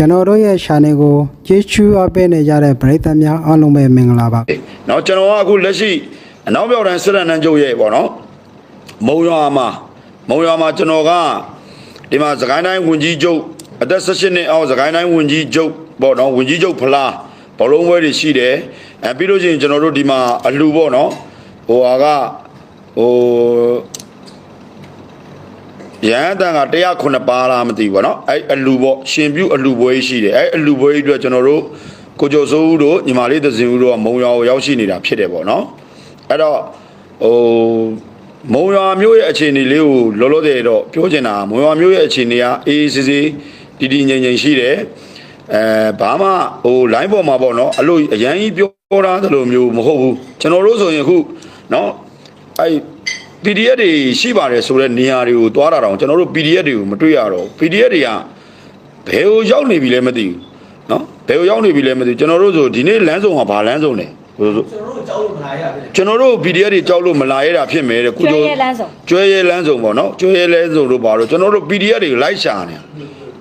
ကျွန်တော်တို့ရဲ့ channel ကိုကျေးဇူးအပ်ပေးနေကြတဲ့ပရိသတ်များအားလုံးပဲမင်္ဂလာပါ။နော်ကျွန်တော်ကအခုလက်ရှိအနောက်ပြောင်တန်းစစ်တမ်းတန်းကျုပ်ရဲ့ပေါ့နော်။မုံရွာမှာမုံရွာမှာကျွန်တော်ကဒီမှာစကိုင်းတိုင်းဝင်ကြီးကျုပ်အသက်18နှစ်အောက်စကိုင်းတိုင်းဝင်ကြီးကျုပ်ပေါ့နော်ဝင်ကြီးကျုပ်ဖလားဘလုံးပွဲတွေရှိတယ်။အဲပြီးလို့ရှိရင်ကျွန်တော်တို့ဒီမှာအလူပေါ့နော်။ဟိုဟာကဟို ရဟန်းတန်က109ပါလားမသိဘူးပေါ့နော်အဲ့အလူပေါ့ရှင်ပြုအလူပွဲကြီးရှိတယ်အဲ့အလူပွဲကြီးအတွက်ကျွန်တော်တို့ကိုကျော်စိုးဦးတို့ညီမလေးသဇင်ဦးတို့ကမုံရွာကိုရောက်ရှိနေတာဖြစ်တယ်ပေါ့နော်အဲ့တော့ဟိုမုံရွာမျိုးရဲ့အခြေအနေလေးကိုလောလောဆယ်တော့ပြောချင်တာမုံရွာမျိုးရဲ့အခြေအနေကအေးအေးဆေးဆေးတည်တည်ငြိမ်ငြိမ်ရှိတယ်အဲဘာမှဟို line ပေါ်မှာပေါ့နော်အဲ့လိုအရန်ကြီးပြောတာသလိုမျိုးမဟုတ်ဘူးကျွန်တော်တို့ဆိုရင်အခုနော်အဲ့ PDF တွေရှိပါတယ်ဆိုတဲ့နေရာတွေကိုသွားတာတော့ကျွန်တော်တို့ PDF တွေကိုမတွေ့ရတော့ဘူး PDF တွေကဘယ်ကိုရောက်နေပြီလဲမသိဘူးเนาะဘယ်ကိုရောက်နေပြီလဲမသိဘူးကျွန်တော်တို့ဆိုဒီနေ့လမ်းဆောင်ကဘာလမ်းဆောင်လဲဟိုဆို ကျွန်တော်တို့ကြောက်လို့မလာရဘူးလေကျွန်တော်တို့ PDF တွေကြောက်လို့မလာရတာဖြစ်မယ်တဲ့ကု ကျွဲ ကျော် ရဲလမ်းဆောင် ကျွဲရဲလမ်းဆောင်ပေါ့နော်ကျွဲရဲလမ်းဆောင်တို့ပါတော့ကျွန်တော်တို့ PDF တွေလိုက်ရှာနေ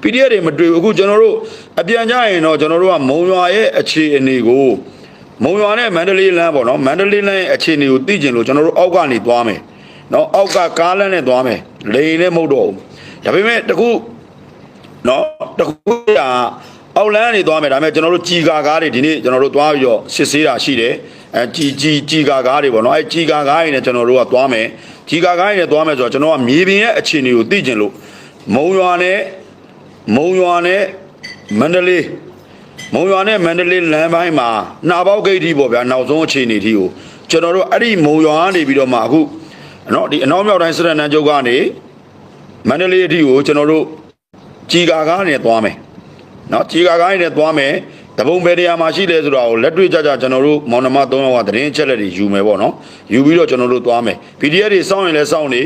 PDF တွေမတွေ့ဘူးအခုကျွန်တော်တို့အပြန်ကြရင်တော့ကျွန်တော်တို့ကမုံရွာရဲ့အခြေအနေကိုမုံရွာနဲ့မန္တလေးလမ်းပေါ့နော်မန္တလေးလမ်းရဲ့အခြေအနေကိုသိကျင်လို့ကျွန်တော်တို့အောက်ကနေသွားမယ် နော်အောက်ကကားလမ်းနဲ့သွားမယ်လေရင်လည်းမဟုတ်တော့ဘူးဒါပေမဲ့တခုနော်တခုကအောက်လမ်းကနေသွားမယ်ဒါပေမဲ့ကျွန်တော်တို့ជីကာကားတွေဒီနေ့ကျွန်တော်တို့သွားပြီးတော့စစ်ဆေးတာရှိတယ်အဲជីជីជីကာကားတွေပေါ့နော်အဲជីကာကားတွေနဲ့ကျွန်တော်တို့ကသွားမယ်ជីကာကားတွေနဲ့သွားမယ်ဆိုတော့ကျွန်တော်ကမြေပြင်ရဲ့အခြေအနေကိုသိကျင်လို့မုံရွာနဲ့ မုံရွာနဲ့မန္တလေးမုံရွာနဲ့မန္တလေးလမ်းပိုင်းမှာနှာပေါက်ဂိတ်ကြီးပေါ့ဗျာနောက်ဆုံးအခြေအနေထီကိုကျွန်တော်တို့အဲ့ဒီမုံရွာကနေပြီးတော့မှအခု နော်ဒီအနောက်မြောက်တိုင်းစရနန်းကျုပ်ကနေမန္တလေးအထိကိုကျွန်တော်တို့ជីကာကားနဲ့သွားမယ်နော်ជីကာကားနဲ့သွားမယ်တပုံဘယ်နေရာမှာရှိလဲဆိုတာကိုလက်တွေ့ကြကြကျွန်တော်တို့မောင်နှမ၃ယောက်ကသတင်းချက်လက်တွေယူမယ်ပေါ့နော်ယူပြီးတော့ကျွန်တော်တို့သွားမယ် PDF တွေစောင့်ရင်လည်းစောင့်နေ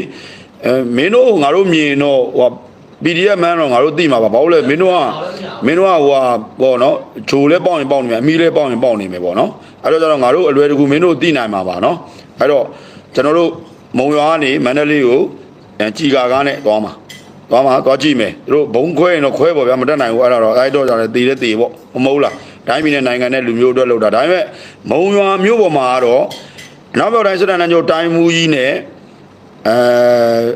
အဲမင်းတို့ငါတို့မြင်တော့ဟို PDF မန်းတော့ငါတို့သိမှာပါဘာလို့လဲမင်းတို့ကမင်းတို့ကဟိုဟာပေါ့နော်ဂျိုလဲပေါက်ရင်ပေါက်နေမယ်အမီလဲပေါက်ရင်ပေါက်နေမယ်ပေါ့နော်အဲ့တော့ကျတော့ငါတို့အလွယ်တကူမင်းတို့သိနိုင်မှာပါနော်အဲ့တော့ကျွန်တော်တို့ မုံရွာကနေမန္တလေးကိုအဲကြည်ကာကားနဲ့သွားမှာသွားမှာသွားကြည့်မယ်သူတို့ဘုံခွဲရင်တော့ခွဲပေါ့ဗျာမတက်နိုင်ဘူးအဲ့ဒါတော့အဲ့တော့ကြောင့်လည်းတည်တဲ့တည်ပေါ့မမဟုတ်လားတိုင်းပြည်နဲ့နိုင်ငံနဲ့လူမျိုးအတွက်လောက်တာဒါပေမဲ့မုံရွာမျိုးပေါ်မှာကတော့နောက်ပြောက်တိုင်းစတဲ့နန်းကျိုးတိုင်းမူကြီးနဲ့အဲ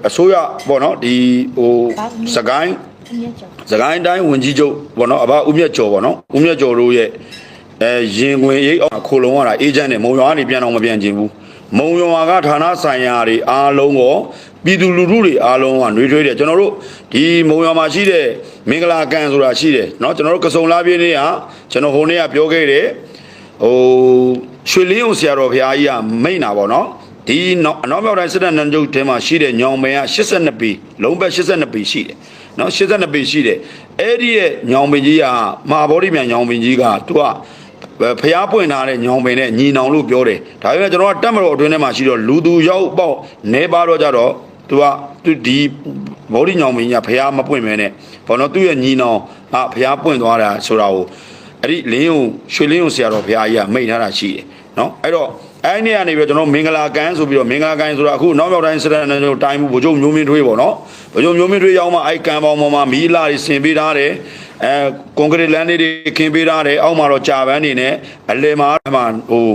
အစိုးရပေါ့နော်ဒီဟိုစကိုင်းအမြင့်ကျော်စကိုင်းတိုင်းဝင်ကြီးချုပ်ပေါ့နော်အဘဦးမြတ်ကျော်ပေါ့နော်ဦးမြတ်ကျော်တို့ရဲ့အဲရင်ခွင်ရိပ်အောင်ခိုလုံရတာအေဂျင့်နဲ့မုံရွာကနေပြန်တော့မပြန်ချင်ဘူး မုံရွာကဌာနဆိုင်ရာတွေအားလုံးကောပြည်သူလူထုတွေအားလုံးကနှွေးထွေးတယ်ကျွန်တော်တို့ဒီမုံရွာမှာရှိတဲ့မင်္ဂလာကန်ဆိုတာရှိတယ်เนาะကျွန်တော်တို့ကစုံလာပြင်းနေ့ကကျွန်တော်ဟိုနေ့ကပြောခဲ့တယ်ဟိုရွှေလင်းအောင်ဆရာတော်ဘုရားကြီးကမိန့်တာပေါ့နော်ဒီနောက်အနောက်မြောက်တိုင်းစစ်တပ်နန်းကျုပ်ထဲမှာရှိတဲ့ညောင်ပင်က82ပေလုံးဘက်82ပေရှိတယ်နော်82ပေရှိတယ်အဲ့ဒီရဲ့ညောင်ပင်ကြီးကမဟာဗောဓိမြန်ညောင်ပင်ကြီးကသူက ဖျားပွင့်ထားတဲ့ညောင်ပင်နဲ့ညီနောင်လို့ပြောတယ်ဒါပေမဲ့ကျွန်တော်ကတက်မတော်အတွင်းထဲမှာရှိတော့လူသူရောက်ပေါက်နေပါတော့ကြတော့သူကသူဒီဗောဓိညောင်ပင်ကြီးကဖျားမပွင့်မဲနဲ့ဘောနော်သူ့ရဲ့ညီနောင်ကဖျားပွင့်သွားတာဆိုတာကိုအဲ့ဒီလင်းုံရွှေလင်းုံဆရာတော်ဘုရားကြီးကမိန့်ထားတာရှိတယ်နော်အဲ့တော့ အဲ့ဒီနေရာနေပြီးတော့ကျွန်တော်မင်္ဂလာကန်ဆိုပြီးတော့မင်္ဂလာကန်ဆိုတာအခုနောက်မြောက်တိုင်းစရဏတို့တိုင်းမှုဗိုလ်ချုပ်မျိုးမင်းထွေးပေါ့နော်ဗိုလ်ချုပ်မျိုးမင်းထွေးရောက်မှအဲ့ကန်ပေါင်းပေါ်မှာမီးလာတွေဆင်ပေးထားတယ်အဲကွန်ကရစ်လမ်းလေးတွေခင်းပေးထားတယ်အောက်မှာတော့ကြာပန်းနေနဲ့အလယ်မှာမှဟို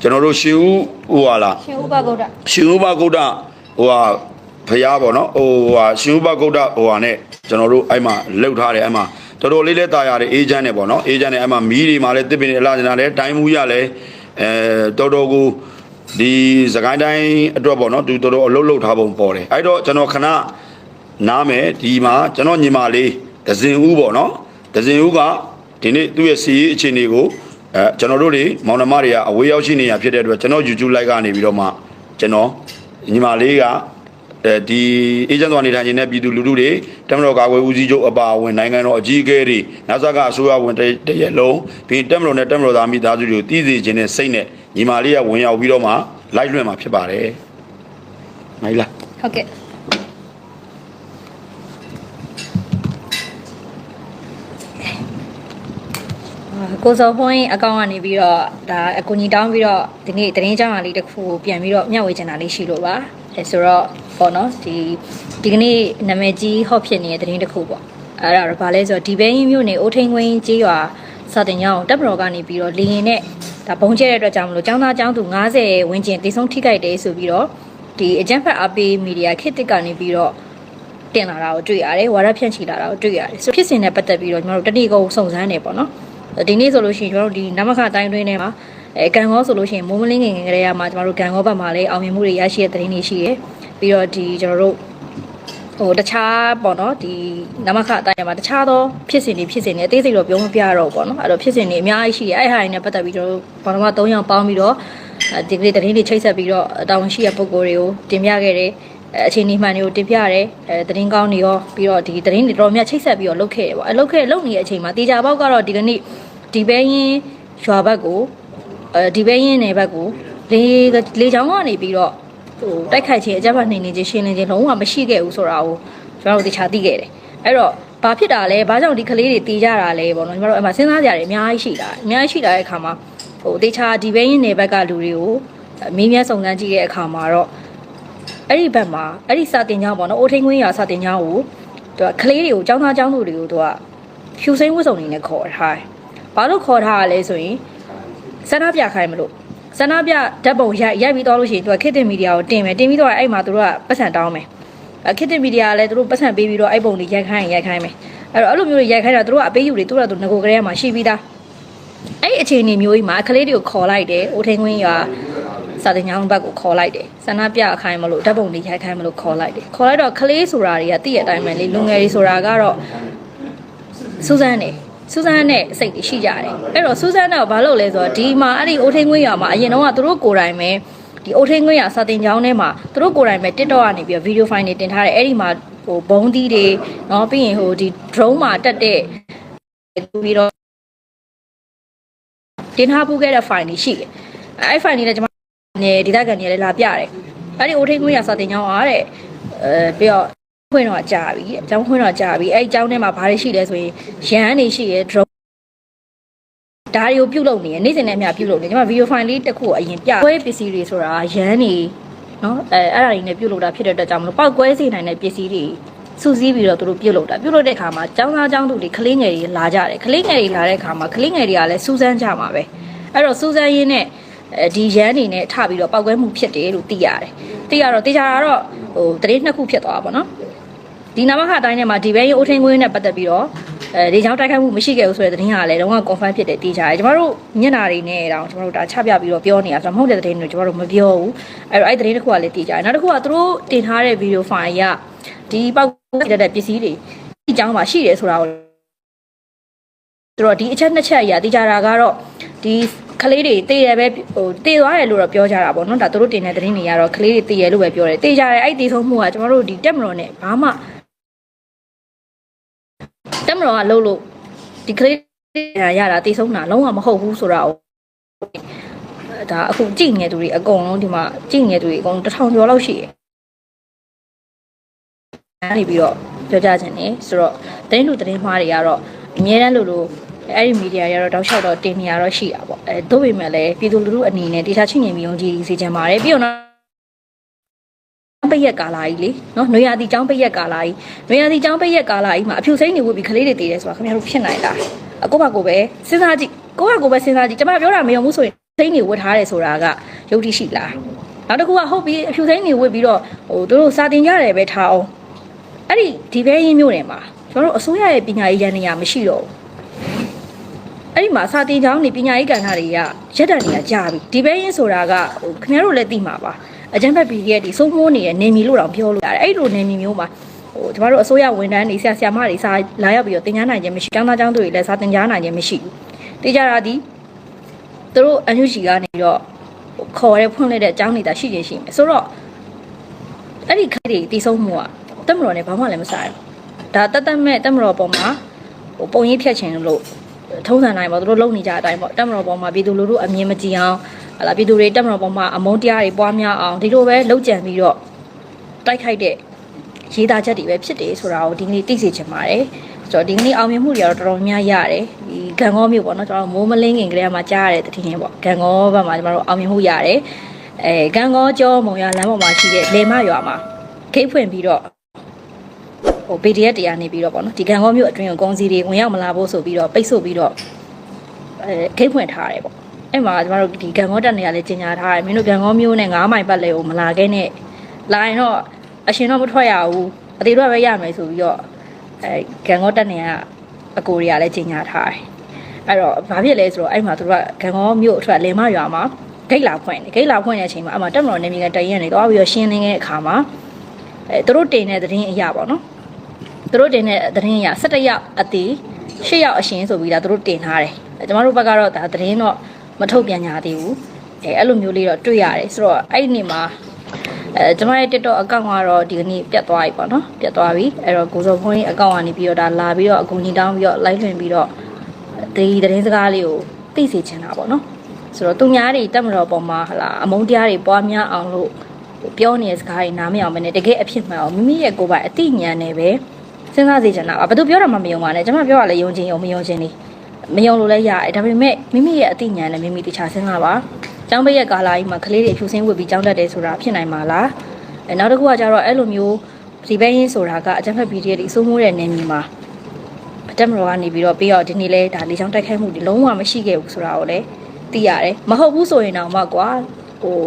ကျွန်တော်တို့ရှင်ဦးဟိုဟာလားရှင်ဥပဂုတ်တရှင်ဥပဂုဒ္ဒဟိုဟာဖရားပေါ့နော်ဟိုဟာရှင်ဥပဂုဒ္ဒဟိုဟာနဲ့ကျွန်တော်တို့အဲ့မှာလှုပ်ထားတယ်အဲ့မှာတော်တော်လေးလဲတာရတယ်အေဂျင့်နဲ့ပေါ့နော်အေဂျင့်နဲ့အဲ့မှာမီးတွေမှာလဲတစ်ပင်တွေအလားကျနာလဲတိုင်းမှုရလဲ အဲတော်တော်ကိုဒီစကိုင်းတိုင်းအတွက်ပေါ့နော်သူတော်တော်အလုပ်လုပ်ထားပုံပေါ်တယ်အဲ့တော့ကျွန်တော်ခဏနားမယ်ဒီမှာကျွန်တော်ညီမလေးဒဇင်ဦးပေါ့နော်ဒဇင်ဦးကဒီနေ့သူ့ရဲ့စီရေးအခြေအနေကိုအဲကျွန်တော်တို့တွေမောင်နှမတွေကအဝေးရောက်ရှိနေရဖြစ်တဲ့အတွက်ကျွန်တော် YouTube live ကနေပြီးတော့မှကျွန်တော်ညီမလေးက အဲဒီအေဂျင့်တော်နေထိုင်နေတဲ့ပြည်သူလူထုတွေတမတော်ကာကွယ်ဦးစီးချုပ်အပါအဝင်နိုင်ငံတော်အကြီးအကဲတွေနောက်ဆက်ကအစိုးရဝင်တရက်လုံးပြီးတမတော်နဲ့တမတော်သားမိသားစုတွေကိုတည်စီခြင်းနဲ့စိတ်နဲ့ညီမလေးကဝင်ရောက်ပြီးတော့မှလိုက်လွှင့်မှာဖြစ်ပါတယ်မိုင်လားဟုတ်ကဲ့အာကိုစောဖွင့်အကောင့်ကနေပြီးတော့ဒါအကူညီတောင်းပြီးတော့ဒီနေ့သတင်းကြောင်းအလေးတစ်ခုကိုပြန်ပြီးတော့မျှဝေချင်တာလေးရှိလို့ပါအဲဆိုတော့ ပေါ့နော်ဒီဒီကနေ့နာမည်ကြီးဟော့ဖြစ်နေတဲ့သတင်းတစ်ခုပေါ့အဲ့ဒါတော့ဗာလဲဆိုတော့ဒီဘဲရင်မြို့နယ်အိုးထိန်ခွင်းကြီးရွာစာတင်ကျောင်းတပ်မတော်ကနေပြီးတော့လေရင်နဲ့ဒါဘုံကျဲတဲ့အတွက်ကြောင့်မလို့ကျောင်းသားကျောင်းသူ90ဝန်းကျင်တည်ဆုံးထိခိုက်တယ်ဆိုပြီးတော့ဒီအကြံဖက်အပေးမီဒီယာခေတ်တစ်ကနေပြီးတော့တင်လာတာကိုတွေ့ရတယ်ဝါရဖြန့်ချီလာတာကိုတွေ့ရတယ်ဆိုဖြစ်စဉ်နဲ့ပတ်သက်ပြီးတော့ကျွန်တော်တို့တတိကုံစုံစမ်းနေပေါ့နော်ဒီနေ့ဆိုလို့ရှိရင်ကျွန်တော်တို့ဒီနမခတိုင်းတွင်းထဲမှာအဲကံကောဆိုလို့ရှိရင်မိုးမလင်းငင်ငယ်ကလေးကမှကျွန်တော်တို့ကံကောဘက်မှာလည်းအောင်မြင်မှုတွေရရှိတဲ့သတင်းတွေရှိတယ် ပြီးတော့ဒီကျွန်တော်တို့ဟိုတခြားပေါ့နော်ဒီနမခအတိုင်းမှာတခြားသောဖြစ်စဉ်တွေဖြစ်စဉ်တွေအသေးစိတ်တော့ပြောမပြတော့ဘူးပေါ့နော်အဲ့တော့ဖြစ်စဉ်တွေအများကြီးရှိတယ်အဲ့ဟာတွေနဲ့ပတ်သက်ပြီးတော့ဘာလို့မှ၃ယောက်ပေါင်းပြီးတော့အဲဒီကလေးသတင်းတွေချိတ်ဆက်ပြီးတော့တာဝန်ရှိတဲ့ပုံကိုယ်တွေကိုတင်ပြခဲ့တယ်အဲအခြေအနေမှန်တွေကိုတင်ပြရတယ်အဲသတင်းကောင်းတွေရောပြီးတော့ဒီသတင်းတွေတော်တော်များချိတ်ဆက်ပြီးတော့လုပ်ခဲ့တယ်ပေါ့အဲလုပ်ခဲ့လုပ်နေတဲ့အချိန်မှာတေချာပေါက်ကတော့ဒီကနေ့ဒီဘဲရင်ရွာဘက်ကိုအဲဒီဘဲရင်နယ်ဘက်ကိုလေလေချောင်းကနေပြီးတော့ ဟိုတိုက်ခိုက်ခြင်းအကြမ်းဖက်နှိမ်နင်းခြင်းရှင်းလင်းခြင်းလုံးဝမရှိခဲ့ဘူးဆိုတာကိုကျွန်တော်တို့တခြားသိခဲ့တယ်အဲ့တော့ဘာဖြစ်တာလဲဘာကြောင့်ဒီကလေးတွေတီးကြတာလဲပေါ့နော်ကျွန်တော်တို့အမှစဉ်းစားကြရတယ်အများကြီးရှိတာအများကြီးရှိတာတဲ့အခါမှာဟိုတခြားဒီဘဲရင်နယ်ဘက်ကလူတွေကိုမင်းမြတ်စုံစမ်းကြည့်တဲ့အခါမှာတော့အဲ့ဒီဘက်မှာအဲ့ဒီစာတင်ကြောင်းပေါ့နော်အိုထိန်ခွင်းရစာတင်ကြောင်းကိုသူကကလေးတွေကိုចောင်းသားចောင်းသူတွေကိုသူကဖြူစိမ့်ဝတ်စုံနေနဲ့ခေါ်ထားတယ်ဘာလို့ခေါ်ထားရလဲဆိုရင်စန္ဒပြခိုင်းမလို့ ဆန္ဒပြဓာတ်ပုံရိုက်ရိုက်ပြီးတော့လို့ရှိရင်သူကခေတ်တင်မီဒီယာကိုတင်မယ်တင်ပြီးတော့အဲ့မှာသူတို့ကပတ်စံတောင်းမယ်အခေတ်တင်မီဒီယာကလည်းသူတို့ပတ်စံပေးပြီးတော့အဲ့ပုံတွေရိုက်ခိုင်းရင်ရိုက်ခိုင်းမယ်အဲ့တော့အဲ့လိုမျိုးတွေရိုက်ခိုင်းတာသူတို့ကအပေးယူတွေသူတို့ကသူငကိုကလေးကမှရှိပြီးသားအဲ့အခြေအနေမျိုးကြီးမှာကလေးတွေကိုခေါ်လိုက်တယ်အိုထိန်ခွင်းရွာစာတင်ကျောင်းဘက်ကိုခေါ်လိုက်တယ်ဆန္ဒပြခိုင်းမလို့ဓာတ်ပုံတွေရိုက်ခိုင်းမလို့ခေါ်လိုက်တယ်ခေါ်လိုက်တော့ကလေးဆိုတာတွေကတည့်ရအတိုင်းပဲလေလူငယ်တွေဆိုတာကတော့စူဇန်နေ စူဇန်နဲ့စိတ်တွေရှိကြတယ်အဲ့တော့စူဇန်ကဘာလုပ်လဲဆိုတော့ဒီမှာအဲ့ဒီအိုထိန်ခွင်းရွာမှာအရင်တော့ကသူတို့ကိုယ်တိုင်ပဲဒီအိုထိန်ခွင်းရွာစာတင်ကျောင်းထဲမှာသူတို့ကိုယ်တိုင်ပဲ TikTok ကနေပြီးဗီဒီယိုဖိုင်တွေတင်ထားတယ်အဲ့ဒီမှာဟိုဘုံသီးတွေเนาะပြီးရင်ဟိုဒီ drone မှာတက်တဲ့ပြီးတော့တင်ထားပူခဲ့တဲ့ file တွေရှိတယ်အဲ့ file တွေလည်းကျွန်မနေဒေတာကန်တွေလည်းလာပြတယ်အဲ့ဒီအိုထိန်ခွင်းရွာစာတင်ကျောင်းအားတဲ့အဲပြီးတော့ ဖွင့်တော့ကြာပြီအကြောင်းဖွင့်တော့ကြာပြီအဲ့အကြောင်းထဲမှာဘာတွေရှိလဲဆိုရင်ရန်နေရှိရ drone ဒါတွေကိုပြုတ်လုပ်နေရနေ့စဉ်နဲ့အမျှပြုတ်လုပ်နေကျွန်မဗီဒီယိုဖိုင်လေးတစ်ခုကိုအရင်ပြကွဲပစ္စည်းတွေဆိုတာရန်နေနော်အဲအဲ့ဒါတွေနဲ့ပြုတ်လုပ်တာဖြစ်တဲ့အတွက်ကြောင့်မလို့ပောက်ကွဲစေနိုင်တဲ့ပစ္စည်းတွေစူးစီးပြီးတော့သူတို့ပြုတ်လုပ်တာပြုတ်လုပ်တဲ့အခါမှာចောင်းသားចောင်းသူတွေကလေးငယ်တွေလာကြတယ်ကလေးငယ်တွေလာတဲ့အခါမှာကလေးငယ်တွေကလည်းစူးစမ်းကြမှာပဲအဲ့တော့စူးစမ်းရင်းနဲ့အဲဒီရန်နေနဲ့ထပြီးတော့ပောက်ကွဲမှုဖြစ်တယ်လို့သိရတယ်သိရတော့သိကြတာတော့ဟိုတရေနှစ်ခုဖြစ်သွားတာပေါ့နော် ဒီနာမခအတိုင်းထဲမှာဒီဘဲရင်အိုထင်းကွင်းနဲ့ပတ်သက်ပြီးတော့အဲဒီကြောင့်တိုက်ခိုက်မှုမရှိခဲ့ဘူးဆိုတဲ့သတင်းကလည်းတော့ confirm ဖြစ်တယ်တေးကြတယ်ကျမတို့ညနာတွေနဲ့တောင်ကျမတို့ဒါချပြပြီးတော့ပြောနေတာဆိုတော့မဟုတ်တဲ့သတင်းတွေကျမတို့မပြောဘူးအဲ့တော့အဲ့သတင်းတစ်ခုကလည်းတေးကြတယ်နောက်တစ်ခုကသူတို့တင်ထားတဲ့ဗီဒီယိုဖိုင်ကဒီပောက်ကွဲတဲ့ပစ္စည်းတွေဒီအကြောင်းမှာရှိတယ်ဆိုတာကိုသူတို့ဒီအချက်နှစ်ချက်အရာတေးကြတာကတော့ဒီကလေးတွေတေးရပဲဟိုတေးသွားတယ်လို့တော့ပြောကြတာပေါ့နော်ဒါသူတို့တင်တဲ့သတင်းတွေကတော့ကလေးတွေတေးရလို့ပဲပြောတယ်တေးကြတယ်အဲ့တေးဆုံးမှုကကျမတို့ဒီတက်မတော်နဲ့ဘာမှ တက်မတော်ကလှုပ်လို့ဒီကလေးရတာတိတ်ဆုံးတာလုံးဝမဟုတ်ဘူးဆိုတာကိုဒါအခုကြည့်နေသူတွေအကုန်လုံးဒီမှာကြည့်နေသူတွေအကုန်တစ်ထောင်ကျော်လောက်ရှိတယ်အဲ့ဒီပြီးတော့ပြောကြခြင်းနေဆိုတော့တင်းလူတင်းမှားတွေကတော့အများတန်းလို့လို့အဲ့ဒီမီဒီယာတွေကတော့တောက်လျှောက်တော့တင်နေရတော့ရှိတာပေါ့အဲတို့ပေမဲ့လည်းပြည်သူလူထုအနေနဲ့ဒေတာချင်းမြင်ပြီးအောင်ကြည့်စီချင်ပါတယ်ပြီးတော့ ပိတ်ရက်ကာလာကြီးလေနော်နွေရာသီចောင်းပိတ်ရက်ကာလာကြီးနွေရာသီចောင်းပိတ်ရက်ကာလာကြီးမှာအဖြူစိမ့်နေဝတ်ပြီးကလေးတွေတည်တယ်ဆိုတာခင်ဗျားတို့ဖြစ်နိုင်လားအကိုပါကိုပဲစဉ်းစားကြည့်ကိုကကိုပဲစဉ်းစားကြည့်ကျွန်မပြောတာမယုံဘူးဆိုရင်စိမ့်နေဝတ်ထားတယ်ဆိုတာကယုတ်တိရှိလားနောက်တစ်ခုကဟုတ်ပြီအဖြူစိမ့်နေဝတ်ပြီးတော့ဟိုတို့စာတင်ကြတယ်ပဲထားအောင်အဲ့ဒီဒီဘဲရင်းမျိုးတွေမှာကျွန်တော်တို့အစိုးရရဲ့ပညာရေးရန်နေရမရှိတော့ဘူးအဲ့ဒီမှာစာတင်ကျောင်းနေပညာရေးကဏ္ဍတွေကရက်တံတွေကကြာပြီဒီဘဲရင်းဆိုတာကဟိုခင်ဗျားတို့လည်းသိမှာပါ အကြံဖက်ပီရဲ့ဒီစိုးမိုးနေတဲ့နေမီလို့တောင်ပြောလို့ရတယ်အဲ့လိုနေမီမျိုးမှာဟိုကျမတို့အစိုးရဝန်ထမ်းတွေဆရာဆရာမတွေစာလာရောက်ပြီးတော့တင် जा နိုင်ခြင်းမရှိကျောင်းသားကျောင်းသူတွေလည်းစာတင် जा နိုင်ခြင်းမရှိဘူးတေးကြတာဒီသူတို့အန်ယူဂျီကနေပြီးတော့ခေါ်ရဲဖွင့်လိုက်တဲ့အကြောင်းနေတာရှိခြင်းရှိမယ်ဆိုတော့အဲ့ဒီခိုက်တွေတည်ဆုံးမှုကတက်မတော်နဲ့ဘာမှလည်းမဆိုင်ဘူးဒါတက်တက်မဲ့တက်မတော်ပေါ်မှာဟိုပုံရိပ်ဖြတ်ခြင်းလို့ထုံးစံတိုင်းပေါ့သူတို့လုံနေကြအတိုင်းပေါ့တက်မတော်ပေါ်မှာပြည်သူလူထုအမြင်မကြည်အောင် ဟလာပြည်သူတွေတက်မတော်ပေါ်မှာအမုန်းတရားတွေပွားများအောင်ဒီလိုပဲလှုပ်ကြံပြီးတော့တိုက်ခိုက်တဲ့ရေးသားချက်တွေပဲဖြစ်တယ်ဆိုတာကိုဒီကနေ့သိစေချင်ပါတယ်ဆိုတော့ဒီကနေ့အောင်မြင်မှုတွေကတော့တော်တော်များများရတယ်ဒီဂံကောမြို့ပေါ့နော်ကျွန်တော်မိုးမလင်းခင်ကလေးကမှကြားရတဲ့တည်င်းပေါ့ဂံကောဘက်မှာကျွန်တော်တို့အောင်မြင်မှုရတယ်အဲဂံကောကျောမုံရလမ်းပေါ်မှာရှိတဲ့လေမရွာမှာဂိတ်ဖွင့်ပြီးတော့ဟိုဟို PDF တရားနေပြီးတော့ပေါ့နော်ဒီကံကောမျိုးအတွင်းကိုကုန်းစီတွေဝင်ရောက်မလာဖို့ဆိုပြီးတော့ပိတ်ဆို့ပြီးတော့အဲဂိတ်ဖွင့်ထားတယ်ပေါ့ အဲ့မှာကျမတို့ဒီကံကောတက်နေရလဲကြီးညာထားတယ်မင်းတို့ကံကောမျိုးနဲ့9မိုင်ပတ်လဲကိုမလာခဲ့နဲ့လာရင်တော့အရှင်တော့မထွက်ရဘူးအသေးတော့ပဲရမယ်ဆိုပြီးတော့အဲကံကောတက်နေရအကိုတွေကလည်းကြီးညာထားတယ်အဲ့တော့ဘာဖြစ်လဲဆိုတော့အဲ့မှာသူတို့ကကံကောမျိုးအထွက်လေမရွာမှာဂိတ်လာဖွင့်တယ်ဂိတ်လာဖွင့်တဲ့အချိန်မှာအမှတက်မတော်နေမြေကတရင်နေတော့ပြီးတော့ရှင်းလင်းတဲ့အခါမှာအဲသူတို့တင်တဲ့သတင်းအရာပေါ့နော်သူတို့တင်တဲ့သတင်းရ17ရောက်အတီ10ရောက်အရှင်ဆိုပြီးဒါသူတို့တင်ထားတယ်အဲကျမတို့ဘက်ကတော့ဒါသတင်းတော့ မထုတ်ပြန်ကြသေးဘူးအဲအဲ့လိုမျိုးလေးတော့တွေ့ရတယ်ဆိုတော့အဲ့ဒီနေ့မှာအဲကျမရဲ့ TikTok အကောင့်ကတော့ဒီကနေ့ပြတ်သွားပြီပေါ့နော်ပြတ်သွားပြီအဲ့တော့ကိုစောဖုန်းကြီးအကောင့်ကနေပြီးတော့ဒါလာပြီးတော့အကူကြီးတောင်းပြီးတော့ live လွှင့်ပြီးတော့ဒီသတင်းစကားလေးကိုသိစေချင်တာပေါ့နော်ဆိုတော့သူများတွေတက်မတော်ပေါ်မှာဟလာအမုန်းတရားတွေပွားများအောင်လို့ပြောနေတဲ့စကားတွေနားမရအောင်ပဲねတကယ်အဖြစ်မှန်အောင်မိမိရဲ့ကိုယ်ပိုင်အသိဉာဏ်နဲ့ပဲစဉ်းစားစေချင်တာပါဘယ်သူပြောတာမှမယုံပါနဲ့ကျွန်မပြောရလဲယုံချင်းယုံမယုံချင်းနေ မယုံလို့လည်းရတယ်ဒါပေမဲ့မိမိရဲ့အသိဉာဏ်နဲ့မိမိတခြားစဉ်းစားပါကျောင်းပိတ်ရဲ့ကာလာကြီးမှာကလေးတွေအဖြူစင်းဝတ်ပြီးကျောင်းတက်တယ်ဆိုတာဖြစ်နိုင်မှာလားအဲနောက်တစ်ခုကကျတော့အဲ့လိုမျိုးဒီဘဲရင်းဆိုတာကအကြမ်းဖက် PDF တွေစိုးမိုးတဲ့နေမြေမှာအတက်မတော်ကနေပြီးတော့ပြီးတော့ဒီနေ့လဲဒါလေချောင်းတိုက်ခိုက်မှုဒီလုံးဝမရှိခဲ့ဘူးဆိုတာကိုလည်းသိရတယ်မဟုတ်ဘူးဆိုရင်တော့မှကွာဟို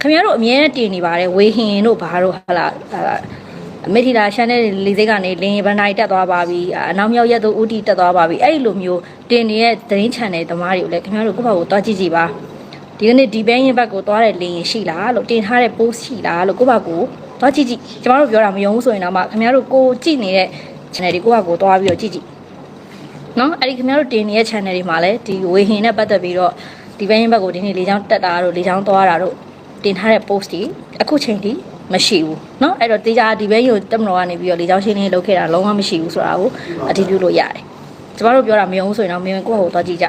ခင်ဗျားတို့အမြဲတည်နေပါတယ်ဝေဟင်တို့ဘာတို့ဟာလာအမေထီလာရှန်တဲ့လေစိတ်ကနေလင်းဘန်နိုင်တက်သွားပါပြီအနောက်မြောက်ရက်တို့ဦးတီတက်သွားပါပြီအဲ့လိုမျိုး တင်နေတဲ့သတင်း channel သမားတွေကိုလည်းခင်ဗျားတို့ကိုယ့်ဘာကိုတွားကြည့်ကြည့်ပါဒီကနေ့ဒီဘဲရင်ဘက်ကိုတွားတဲ့လင်းရှိလားလို့တင်ထားတဲ့ post ရှိလားလို့ကိုယ့်ဘာကိုတွားကြည့်ကြည့်ကျမတို့ပြောတာမယုံဘူးဆိုရင်တော့မှခင်ဗျားတို့ကိုကြည့်နေတဲ့ channel တွေကိုယ့်ဘာကိုတွားပြီးတော့ကြည့်ကြည့် နော်အဲ့ဒီခင်ဗျားတို့တင်နေတဲ့ channel တွေမှာလည်းဒီဝေဟင်နဲ့ပတ်သက်ပြီးတော့ဒီဘက်ရင်ဘက်ကိုဒီနေ့လေချောင်းတက်တာတို့လေချောင်းသွားတာတို့တင်ထားတဲ့ post တွေအခုချိန်ထိမရှိဘူးเนาะအဲ့တော့တေချာဒီဘက်ရင်ကိုတက်မတော်ကနေပြီးတော့လေချောင်းရှင်းလင်းလုပ်ခဲ့တာလုံးဝမရှိဘူးဆိုတာကိုအတည်ပြုလို့ရတယ် ကျမတို့ပြောတာမယုံဘူးဆိုရင်တော့မယုံကိုယ့်ဟာကိုသွားကြည့်ကြ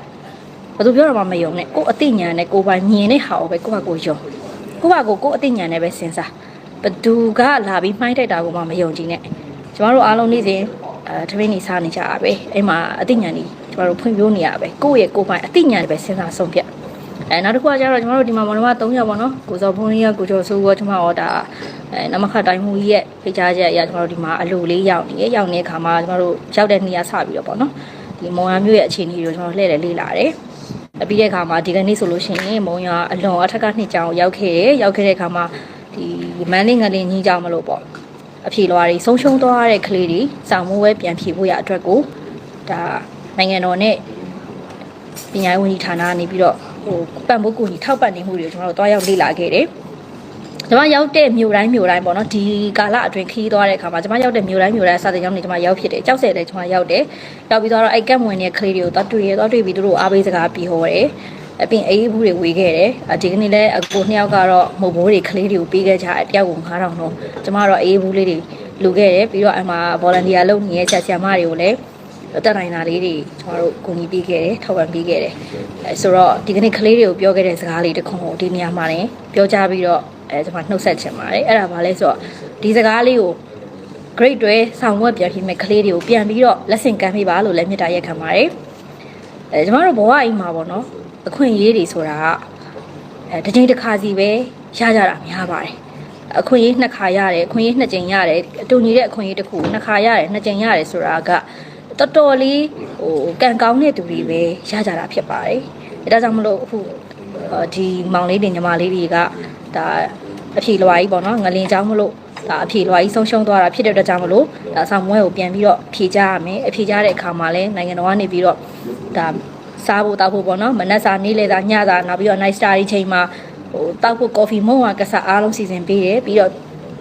ဘယ်သူပြောတာမှမယုံနဲ့ကိုယ်အသိဉာဏ်နဲ့ကိုယ်ပိုင်မြင်တဲ့ဟာကိုပဲကိုယ့်ဟာကိုယုံကိုယ့်ဟာကိုကိုယ်အသိဉာဏ်နဲ့ပဲစဉ်းစားဘသူကလာပြီးမှိုင်းတိုက်တာကိုမှမယုံကြည်နဲ့ကျမတို့အားလုံးနေ့စဉ်အဲတပင်းနေစားနေကြတာပဲအဲ့မှာအသိဉာဏ်ကြီးကျမတို့ဖွင့်ပြနေရပဲကိုယ့်ရဲ့ကိုယ်ပိုင်အသိဉာဏ်တွေပဲစဉ်းစားဆုံးဖြတ်အဲနောက်တစ်ခုကကျတော့ကျမတို့ဒီမှာမောင်နှမ3ယောက်ပေါ့နော်ကိုစောဖုန်းကြီးကကိုကျော်စိုးကကျမတို့ဒါအဲနမခတိုင်းမှုကြီးရဲ့ဖိတ်ကြားချက်အရာကျမတို့ဒီမှာအလိုလေးရောက်နေရရောက်နေတဲ့ခါမှာကျမတို့ရောက်တဲ့နေရာစပြီးတော့ပေါ့နော် ဒီမုံရမျိုးရဲ့အခြေအနေတွေကိုကျမတို့လှည့်လည်လေးလာတယ်အပြီးတဲ့အခါမှာဒီကနေ့ဆိုလို့ရှိရင်မုံရအလွန်အထက်ကနှစ်ကြောင်ရောက်ခဲ့တယ်ရောက်ခဲ့တဲ့အခါမှာဒီမန်းလေးငလင်းကြီးကြောင်မလို့ပေါ့အဖြေလွှာတွေဆုံးရှုံးသွားတဲ့ကလေးတွေစာမိုးဝဲပြန်ဖြေဖို့ရအတွက်ကိုဒါနိုင်ငံတော်နဲ့ပညာရေးဝန်ကြီးဌာနကနေပြီးတော့ဟိုပံ့ပိုးကူညီထောက်ပံ့နေမှုတွေကိုကျွန်တော်တို့တွားရောက်လေ့လာခဲ့တယ် ကျွန်မရောက်တဲ့မြို့တိုင်းမြို့တိုင်းပေါ့နော်ဒီကာလအတွင်းခီးသွားတဲ့အခါမှာကျွန်မရောက်တဲ့မြို့တိုင်းမြို့တိုင်းစာတင်ကျောင်းတွေကျွန်မရောက်ဖြစ်တယ်ကြောက်စဲတယ်ကျွန်မရောက်တယ်ရောက်ပြီးတော့အဲ့ကက်မဝင်တဲ့ကလေးတွေကိုတွားတွေ့ရတွားတွေ့ပြီးသူတို့အားပေးစကားပြီးဟောတယ်အပြင်အေးဘူးတွေဝေခဲ့တယ်ဒီကနေ့လဲအကိုနှစ်ယောက်ကတော့မုတ်ဘိုးတွေကလေးတွေကိုပေးခဲ့ကြတယ်တယောက်ကို9000တော့ကျွန်မတော့အေးဘူးလေးတွေလူခဲ့တယ်ပြီးတော့အမှ volunteer လုပ်နေတဲ့ဆရာဆရာမတွေကိုလည်းတက်နိုင်တာလေးတွေကျွန်တော်တို့ကူညီပေးခဲ့တယ်ထောက်ပံ့ပေးခဲ့တယ်အဲဆိုတော့ဒီကနေ့ကလေးတွေကိုပြောခဲ့တဲ့စကားလေးတစ်ခုကိုဒီနေရာမှာလည်းပြောကြပြီးတော့ အဲကျွန်မနှုတ်ဆက်ချင်ပါတယ်အဲ့ဒါဘာလဲဆိုတော့ဒီစကားလေးကို grade တွေဆောင်းဝက်ပြန်ပြီးမဲ့ကလေးတွေကိုပြန်ပြီးတော့လက်ဆင့်ကမ်းပေးပါလို့လည်းမြစ်တာရက်ခံပါတယ်အဲကျွန်တော်တို့ဘဝအိမ်မှာပေါ့နော်အခွင့်အရေးတွေဆိုတာကအဲတစ်ချိန်တစ်ခါစီပဲရကြတာများပါတယ်အခွင့်အရေးနှစ်ခါရတယ်အခွင့်အရေးနှစ်ကြိမ်ရတယ်အတူညီတဲ့အခွင့်အရေးတစ်ခုနှစ်ခါရတယ်နှစ်ကြိမ်ရတယ်ဆိုတာကတော်တော်လေးဟိုကံကောင်းတဲ့သူတွေပဲရကြတာဖြစ်ပါတယ်အဲဒါကြောင့်မလို့အခုအာဒီမောင်လေးတွေညီမလေးတွေကဒါ အဖြေလွှာကြီးပေါ့နော်ငလင်ကြောင်းမလို့ဒါအဖြေလွှာကြီးဆုံးရှုံးသွားတာဖြစ်တဲ့အတွက်ကြောင့်မလို့ဒါဆောင်မွဲကိုပြန်ပြီးတော့ဖြေကြရမယ်အဖြေကြတဲ့အခါမှာလည်းနိုင်ငံတော်ကနေပြီးတော့ဒါစားဖို့တောက်ဖို့ပေါ့နော်မနက်စာနေ့လယ်စာညစာနောက်ပြီးတော့ night star ဒီချိန်မှာဟိုတောက်ဖို့ coffee မုံဝါကစားအားလုံးစီစဉ်ပေးတယ်ပြီးတော့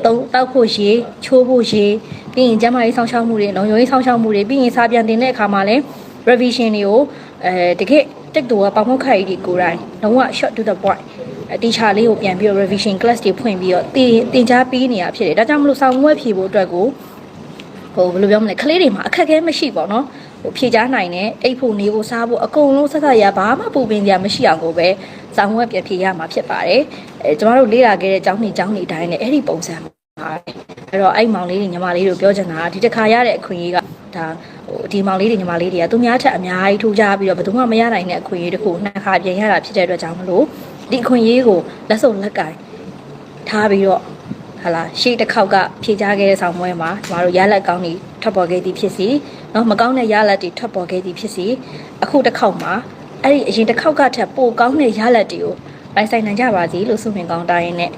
တုံးတောက်ဖို့ရေချိုးဖို့ရေပြီးရင်ကျန်းမာရေးဆောင်ရှောက်မှုတွေလုံခြုံရေးဆောင်ရှောက်မှုတွေပြီးရင်စာပြန်တင်တဲ့အခါမှာလည်း revision တွေကိုအဲတကယ်တက်တူကပေါင်ခုတ်ခိုက်ကြီးကိုယ်တိုင်လုံးဝ short to the point အတီချာလေးကိုပြန်ပြီးတော့ revision class တွေဖွင့်ပြီးတော့တင်တင်ကြားပေးနေတာဖြစ်တယ်ဒါကြောင့်မလို့ဆောင်းမွဲဖြေဖို့အတွက်ကိုဟိုဘယ်လိုပြောမလဲကလေးတွေမှာအခက်အခဲမရှိပါတော့ဟိုဖြေချနိုင်တဲ့အိတ်ဖို့နေဖို့စားဖို့အကုန်လုံးဆက်ဆက်ရဘာမှပူပင်ကြမရှိအောင်ကိုပဲစောင်းဝက်ပြန်ဖြေရမှာဖြစ်ပါတယ်အဲကျမတို့လေ့လာခဲ့တဲ့ကျောင်းနေကျောင်းနေတိုင်းလည်းအဲ့ဒီပုံစံပါတယ်အဲ့တော့အဲ့မောင်လေးတွေညီမလေးတို့ပြောချင်တာကဒီတစ်ခါရတဲ့အခွင့်အရေးကဒါဟိုဒီမောင်လေးတွေညီမလေးတွေကသူများထက်အများကြီးထိုးကြပြီးတော့ဘယ်သူမှမရနိုင်တဲ့အခွင့်အရေးတစ်ခုနှစ်ခါပြင်ရတာဖြစ်တဲ့အတွက်ကြောင့်မလို့ ဒီအခွင့်အရေးကိုလက်စုံလက်ကင်ထားပြီးတော့ ဟာလာရှေ့တစ်ခေါက်ကဖြေကြားခဲ့တဲ့ဆောင်ပွဲမှာကျမတို့ရလက်ကောင်းတွေထွက်ပေါ်ခဲ့သည်ဖြစ်စီเนาะမကောင်းတဲ့ရလက်တွေထွက်ပေါ်ခဲ့သည်ဖြစ်စီအခုတစ်ခေါက်မှာအဲ့ဒီအရင်တစ်ခေါက်ကထက်ပိုကောင်းတဲ့ရလက်တွေကိုပိုင်ဆိုင်နိုင်ကြပါစေလို့ဆုမြင်ကောင်းတိုင်းရင်းနဲ့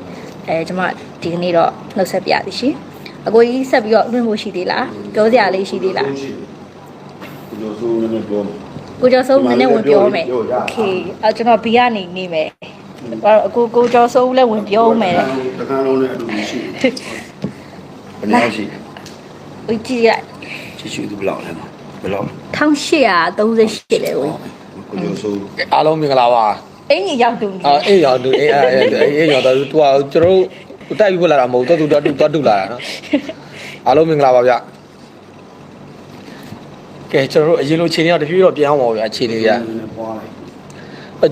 အဲကျမဒီကနေ့တော့နှုတ်ဆက်ပြသည်ရှင်အကိုကြီးဆက်ပြီးတော့လွှင့်ဖို့ရှိသေးလားပြောစရာလေးရှိသေးလား ကိုကျော်စိုးနည်းနည်းပြောမယ် ကိုကျော်စိုးနည်းနည်းဝင်ပြောမယ် ပြောရ โอเคအဲကျွန်တော်ဘီကနေနေမယ် အဲ့တော့အကိုကိုကျော်စိုးလည်းဝင်ပြောမယ်တခါလုံးနဲ့အတူရှိတယ်ဘယ်လောက်ရှိဦးကြည့်လိုက်ချစ်ချူသူဘယ်လောက်လဲဘယ်လောက်1838လေဦးကိုကျော်စိုးအားလုံးမင်္ဂလာပါအင်းကြီးရောက်တူနေအာအေးရောသူအေးအေးအေးရောသူကကျွန်တော်တို့တိုက်ပြီးပို့လာတာမဟုတ်တော့သူတော့တော့တူလာတာနော်အားလုံးမင်္ဂလာပါဗျကဲကျွန်တော်တို့အရင်လိုခြေနေတော့တဖြည်းဖြည်းတော့ပြန်အောင်ပါဗျာခြေနေဗျာနည်းနည်းပွားလိုက်အဲ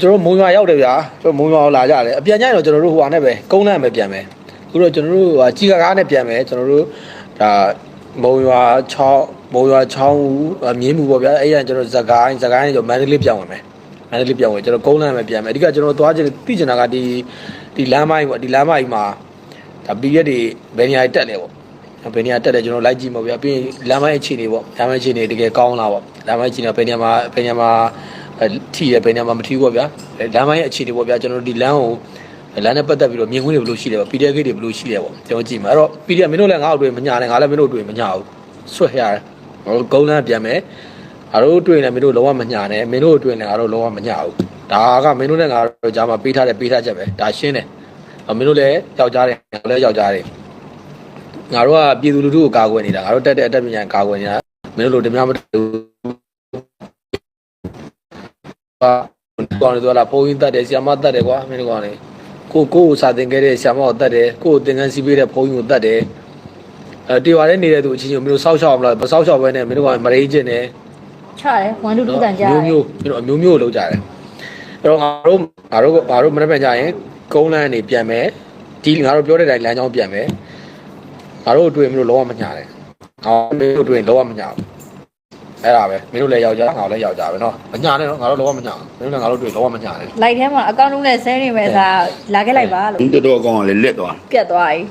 ကျွန်တော်မုံရွာရောက်တယ်ဗျာကျွန်တော်မုံရွာကိုလာကြတယ်အပြန်ကြရင်တော့ကျွန်တော်တို့ဟိုဟာနဲ့ပဲကုန်းလမ်းပဲပြန်မယ်အခုတော့ကျွန်တော်တို့ဟာကြီးကားကားနဲ့ပြန်မယ်ကျွန်တော်တို့ဒါမုံရွာ6မုံရွာ6ဦးမြင်းမှုပေါ့ဗျာအဲ့ရကျွန်တော်ဇကိုင်းဇကိုင်းနဲ့ကျွန်တော်မန္တလေးပြန်ဝင်မယ်မန္တလေးပြန်ဝင်ကျွန်တော်ကုန်းလမ်းပဲပြန်မယ်အဓိကကျွန်တော်သွားချင်သိချင်တာကဒီဒီလမ်းမိုင်းပေါ့ဒီလမ်းမိုင်းမှာဒါပြီးရက်တွေဘယ်နေရာတက်လဲပေါ့ဘယ်နေရာတက်လဲကျွန်တော်လိုက်ကြည့်မှာဗျာပြီးရင်လမ်းမိုင်းအခြေအနေပေါ့လမ်းမိုင်းအခြေအနေတကယ်ကောင်းလားပေါ့လမ်းမိုင်းအခြေအနေဘယ်နေရာမှာဘယ်နေရာမှာ ထိရဘယ်နေရာမှာမထိဘူးပေါ့ဗျာလမ်းမိုင်းအခြေအနေပေါ့ဗျာကျွန်တော်ဒီလမ်းကိုလမ်းနဲ့ပတ်သက်ပြီးတော့မြင်ကွင်းတွေဘယ်လိုရှိလဲပေါ့ PDF တွေဘယ်လိုရှိလဲပေါ့ကျွန်တော်ကြည့်မှာအဲ့တော့ PDF မင်းတို့လည်းငါ့ကိုတွေ့မညာနဲ့ငါလည်းမင်းတို့တွေ့မညာဘူးဆွတ်ရတယ်ငါတို့ကုန်းလမ်းပြန်မယ်ငါတို့တွေ့နေမင်းတို့လုံးဝမညာနဲ့မင်းတို့တွေ့နေငါတို့လုံးဝမညာဘူးဒါကမင်းတို့နဲ့ငါတို့ကြားမှာပေးထားတဲ့ပေးထားချက်ပဲဒါရှင်းတယ်မင်းတို့လည်းယောက်ျားတယ်ငါလည်းယောက်ျားတယ်ငါတို့ကပြည်သူလူထုကိုကာကွယ်နေတာငါတို့တက်တဲ့အတက်ပညာကာကွယ်နေတာမင်းတို့လိုတများမတူပါ ကောင်းတယ်ဆိုလာဖိုးရင်းတက်တယ်ဆီယမတက်တယ်ကွာမင်းတို့ကောင်းတယ်ကိုကိုကိုစာသင်ခဲ့တဲ့ဆီယမကိုတက်တယ်ကိုကိုသင်ခန်းစီးပေးတဲ့ဖိုးရင်းကိုတက်တယ်အဲတေဝါနဲ့နေတဲ့သူအချင်းချင်းမင်းတို့စောက်ရှောက်မလားမစောက်ရှောက်ပဲနဲ့မင်းတို့ကမရိကျင်တယ်ချတယ်ဝန်တူတူတန်ကြမျိုးမျိုးပြီးတော့အမျိုးမျိုးလောက်ကြတယ်အဲ့တော့ငါတို့ငါတို့ငါတို့မနေ့ကကြရင်ကုန်းလန်းနေပြန်မယ်ဒီငါတို့ပြောတဲ့တိုင်းလမ်းကြောင်းပြန်မယ်ငါတို့အတွေ့မလို့လုံးဝမညာတယ်ငါမင်းတို့တွေ့ရင်လုံးဝမညာဘူး အဲ့ဒါပဲမင်းတို့လည်းယောက်ျားငါတို့လည်းယောက်ျားပဲနော်မညာနဲ့နော်ငါတို့လောကမညာဘူးမင်းတို့လည်းငါတို့တွေ့လောကမညာနဲ့လိုက်ထဲမှာအကောင့်လုံးနဲ့ဆဲနေမဲ့သာလာခဲ့လိုက်ပါလို့ဒီတော်တော်အကောင်ကလည်းလက်သွားပြတ်သွားပြီ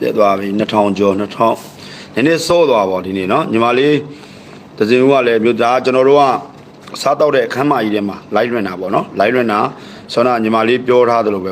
ပြတ်သွားပြီ2000ကျော်2000နည်းနည်းစောသွားပါဒီနေ့နော်ညီမလေးတစင်ဦးကလည်းမြို့သားကျွန်တော်တို့ကစားတော့တဲ့အခမ်းမကြီးထဲမှာ live လွှင့်တာပေါ့နော် live လွှင့်တာဆောနာညီမလေးပြောထားသလိုပဲ